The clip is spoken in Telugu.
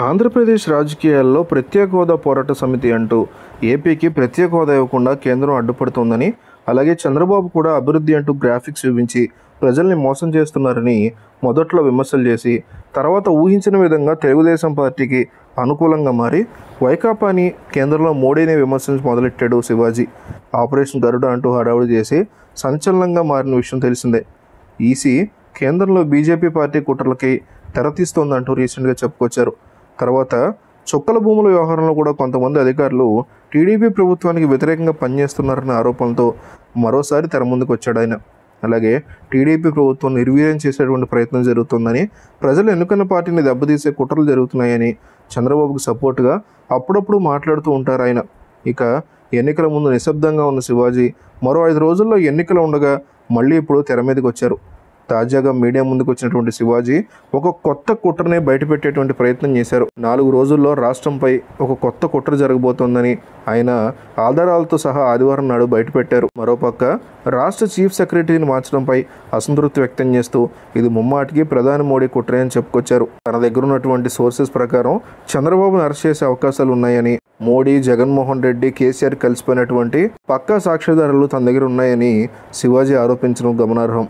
ఆంధ్రప్రదేశ్ రాజకీయాల్లో ప్రత్యేక హోదా పోరాట సమితి అంటూ ఏపీకి ప్రత్యేక హోదా ఇవ్వకుండా కేంద్రం అడ్డుపడుతోందని అలాగే చంద్రబాబు కూడా అభివృద్ధి అంటూ గ్రాఫిక్స్ చూపించి ప్రజల్ని మోసం చేస్తున్నారని మొదట్లో విమర్శలు చేసి తర్వాత ఊహించిన విధంగా తెలుగుదేశం పార్టీకి అనుకూలంగా మారి వైకాపాని కేంద్రంలో మోడీనే విమర్శించి మొదలెట్టాడు శివాజీ. ఆపరేషన్ గరుడ అంటూ హడావుడి చేసి సంచలనంగా మారిన విషయం తెలిసిందే. ఈసీ కేంద్రంలో బీజేపీ పార్టీ కుట్రలకి తెరతీస్తోందంటూ రీసెంట్గా చెప్పుకొచ్చారు. తర్వాత చుక్కల భూముల వ్యవహారంలో కూడా కొంతమంది అధికారులు టీడీపీ ప్రభుత్వానికి వ్యతిరేకంగా పనిచేస్తున్నారన్న ఆరోపణలతో మరోసారి తెర ముందుకు వచ్చాడు ఆయన. అలాగే టీడీపీ ప్రభుత్వం నిర్వీర్యం చేసేటువంటి ప్రయత్నం జరుగుతుందని ప్రజలు ఎన్నుకున్న పార్టీని దెబ్బతీసే కుట్రలు జరుగుతున్నాయని చంద్రబాబుకు సపోర్టుగా అప్పుడప్పుడు మాట్లాడుతూ ఉంటారు ఆయన. ఇక ఎన్నికల ముందు నిశ్శబ్దంగా ఉన్న శివాజీ మరో ఐదు రోజుల్లో ఎన్నికలు ఉండగా మళ్ళీ ఇప్పుడు తెర మీదకి వచ్చారు. తాజాగా మీడియా ముందుకు వచ్చినటువంటి శివాజీ ఒక కొత్త కుట్రనే బయటపెట్టేటువంటి ప్రయత్నం చేశారు. నాలుగు రోజుల్లో రాష్ట్రంపై ఒక కొత్త కుట్ర జరగబోతోందని ఆయన ఆధారాలతో సహా ఆదివారం నాడు బయటపెట్టారు. మరోపక్క రాష్ట్ర చీఫ్ సెక్రటరీని మార్చడంపై అసంతృప్తి వ్యక్తం చేస్తూ ఇది ముమ్మాటికి ప్రధాని మోడీ కుట్రే అని చెప్పుకొచ్చారు. తన దగ్గర ఉన్నటువంటి సోర్సెస్ ప్రకారం చంద్రబాబును అరెస్ట్ చేసే అవకాశాలు ఉన్నాయని మోడీ జగన్మోహన్ రెడ్డి కేసీఆర్ కలిసిపోయినటువంటి పక్కా సాక్ష్యాధారాలు తన దగ్గర ఉన్నాయని శివాజీ ఆరోపించడం గమనార్హం.